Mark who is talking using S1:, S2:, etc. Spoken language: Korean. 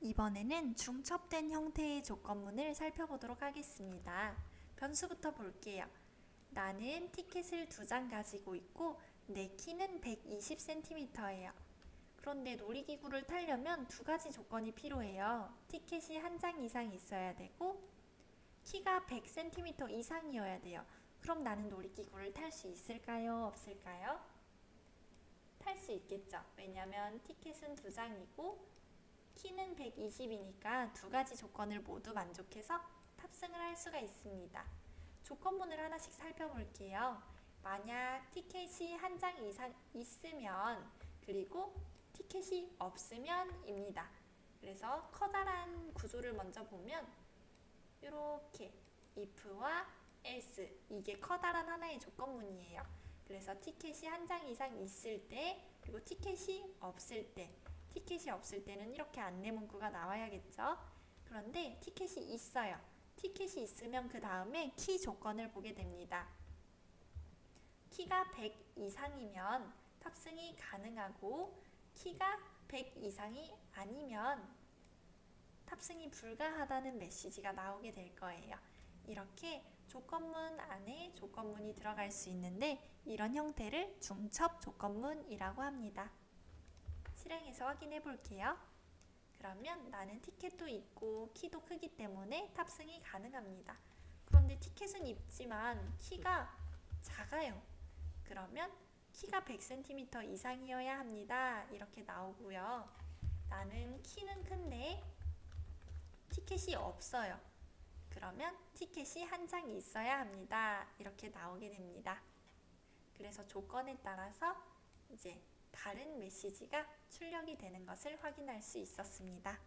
S1: 이번에는 중첩된 형태의 조건문을 살펴보도록 하겠습니다. 변수부터 볼게요. 나는 티켓을 두 장 가지고 있고 내 키는 120cm예요. 그런데 놀이기구를 타려면 두 가지 조건이 필요해요. 티켓이 한 장 이상 있어야 되고 키가 100cm 이상이어야 돼요. 그럼 나는 놀이기구를 탈 수 있을까요? 없을까요? 탈 수 있겠죠. 왜냐면 티켓은 두 장이고 키는 120이니까 두 가지 조건을 모두 만족해서 탑승을 할 수가 있습니다. 조건문을 하나씩 살펴볼게요. 만약 티켓이 한 장 이상 있으면 그리고 티켓이 없으면입니다. 그래서 커다란 구조를 먼저 보면 이렇게 if와 else 이게 커다란 하나의 조건문이에요. 그래서 티켓이 한 장 이상 있을 때 그리고 티켓이 없을 때 티켓이 없을 때는 이렇게 안내 문구가 나와야겠죠. 그런데 티켓이 있어요. 티켓이 있으면 그 다음에 키 조건을 보게 됩니다. 키가 100 이상이면 탑승이 가능하고 키가 100 이상이 아니면 탑승이 불가하다는 메시지가 나오게 될 거예요. 이렇게 조건문 안에 조건문이 들어갈 수 있는데 이런 형태를 중첩 조건문이라고 합니다. 실행해서 확인해 볼게요. 그러면 나는 티켓도 있고 키도 크기 때문에 탑승이 가능합니다. 그런데 티켓은 있지만 키가 작아요. 그러면 키가 100cm 이상이어야 합니다. 이렇게 나오고요. 나는 키는 큰데 티켓이 없어요. 그러면 티켓이 한장 있어야 합니다. 이렇게 나오게 됩니다. 그래서 조건에 따라서 이제 다른 메시지가 출력이 되는 것을 확인할 수 있었습니다.